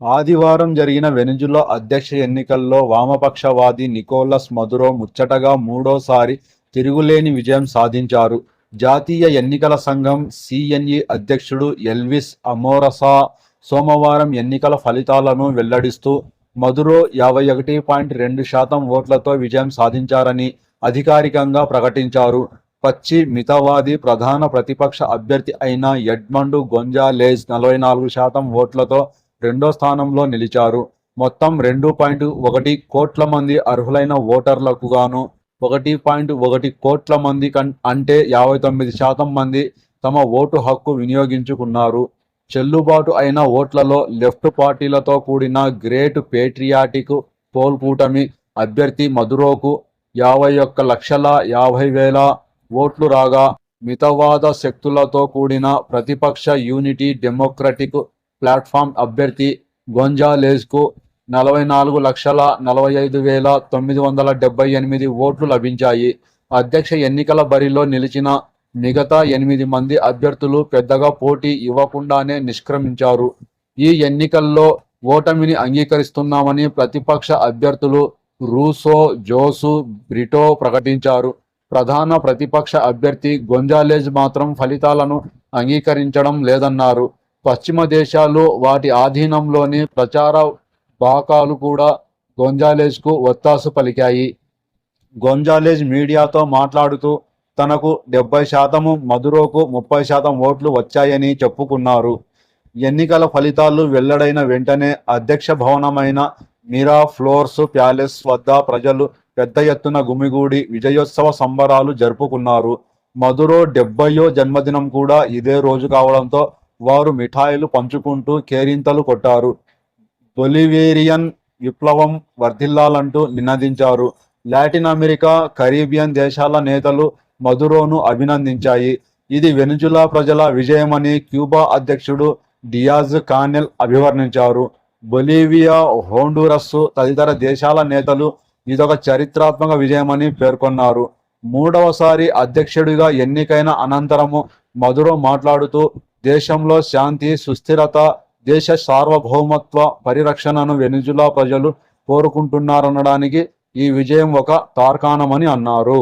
ఆదివారం జరిగిన వెనుజులా అధ్యక్ష ఎన్నికల్లో వామపక్షవాది నికోలస్ మధురో ముచ్చటగా మూడోసారి తిరుగులేని విజయం సాధించారు. జాతీయ ఎన్నికల సంఘం సిఎన్ఈ అధ్యక్షుడు ఎల్విస్ అమోరసా సోమవారం ఎన్నికల ఫలితాలను వెల్లడిస్తూ మధురో యాభై ఒకటి పాయింట్ రెండు శాతం ఓట్లతో విజయం సాధించారని అధికారికంగా ప్రకటించారు. పచ్చి మితవాది ప్రధాన ప్రతిపక్ష అభ్యర్థి అయిన ఎడ్మండు గొంజాలేజ్ నలభై నాలుగు శాతం ఓట్లతో రెండో స్థానంలో నిలిచారు. మొత్తం రెండు పాయింట్ ఒకటి కోట్ల మంది అర్హులైన ఓటర్లకు గాను ఒకటి పాయింట్ ఒకటి కోట్ల మంది కన్ అంటే యాభై తొమ్మిది శాతం మంది తమ ఓటు హక్కు వినియోగించుకున్నారు. చెల్లుబాటు అయిన ఓట్లలో లెఫ్ట్ పార్టీలతో కూడిన గ్రేట్ పేట్రియాటిక్ పోల్కూటమి అభ్యర్థి మధురోకు యాభై ఒక్క లక్షల యాభై వేల ఓట్లు రాగా మితవాద శక్తులతో కూడిన ప్రతిపక్ష యూనిటీ డెమోక్రటిక్ ప్లాట్ఫామ్ అభ్యర్థి గొంజాలేజ్కు నలభై నాలుగు లక్షల నలభై ఐదు వేల తొమ్మిది వందల డెబ్బై ఎనిమిది ఓట్లు లభించాయి. అధ్యక్ష ఎన్నికల బరిలో నిలిచిన మిగతా ఎనిమిది మంది అభ్యర్థులు పెద్దగా పోటీ ఇవ్వకుండానే నిష్క్రమించారు. ఈ ఎన్నికల్లో ఓటమిని అంగీకరిస్తున్నామని ప్రతిపక్ష అభ్యర్థులు రూసో జోసు బ్రిటో ప్రకటించారు. ప్రధాన ప్రతిపక్ష అభ్యర్థి గొంజాలేజ్ మాత్రం ఫలితాలను అంగీకరించడం లేదన్నారు. పశ్చిమ దేశాలు వాటి ఆధీనంలోని ప్రచార బాకాలు కూడా గొంజాలేజ్కు ఒత్తాసు పలికాయి. గొంజాలేజ్ మీడియాతో మాట్లాడుతూ తనకు డెబ్బై శాతము మధురోకు ముప్పై శాతం ఓట్లు వచ్చాయని చెప్పుకున్నారు. ఎన్నికల ఫలితాలు వెల్లడైన వెంటనే అధ్యక్ష భవనమైన మీరా ఫ్లోర్స్ ప్యాలెస్ వద్ద ప్రజలు పెద్ద ఎత్తున గుమిగూడి విజయోత్సవ సంబరాలు జరుపుకున్నారు. మధురో డెబ్బయో జన్మదినం కూడా ఇదే రోజు కావడంతో వారు మిఠాయిలు పంచుకుంటూ కేరింతలు కొట్టారు. బొలివేరియన్ విప్లవం వర్ధిల్లాలంటూ నినదించారు. లాటిన్ అమెరికా కరీబియన్ దేశాల నేతలు మధురోను అభినందించాయి. ఇది వెనుజులా ప్రజల విజయమని క్యూబా అధ్యక్షుడు డియాజ్ కానెల్ అభివర్ణించారు. బొలీవియా హోండూరస్ తదితర దేశాల నేతలు ఇదొక చరిత్రాత్మక విజయమని పేర్కొన్నారు. మూడవసారి అధ్యక్షుడిగా ఎన్నికైన అనంతరము మధురో మాట్లాడుతూ దేశంలో శాంతి సుస్థిరత దేశ సార్వభౌమత్వ పరిరక్షణను వెనుజులా ప్రజలు కోరుకుంటున్నారనడానికి ఈ విజయం ఒక తార్కాణమని అన్నారు.